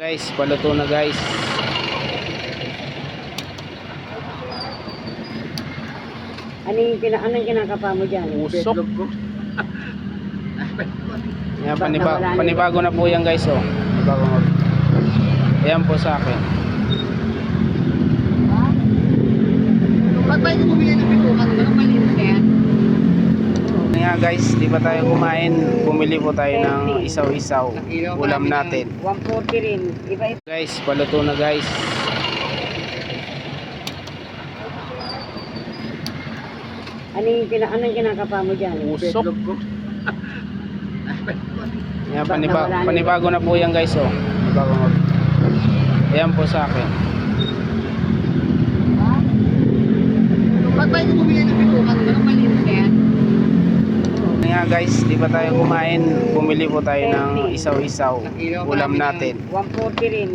Guys, paluto na guys. Ano yung kina, anong kinakapa mo dyan? Usok. Yan, paniba panibago na po yan guys, oh. Panibago na. Ayan po sa akin. Ba't ba yung bumili ng bitukan? Ano na yan? Nga guys, di ba tayo kumain? Bumili po tayo ng isaw-isaw. Ulam natin. 140 rin. Guys, paluto na guys. Ano yung kina, anong kinakapa mo dyan? Usok. Yan, paniba panibago na po yan guys, oh. Panibago na. Ayan po sa akin. Ba't ba bumili ng bitukan? Ano malinis na yan? Nga guys, di ba tayo kumain? Bumili po tayo ng isaw-isaw. Ulam natin. 140 rin.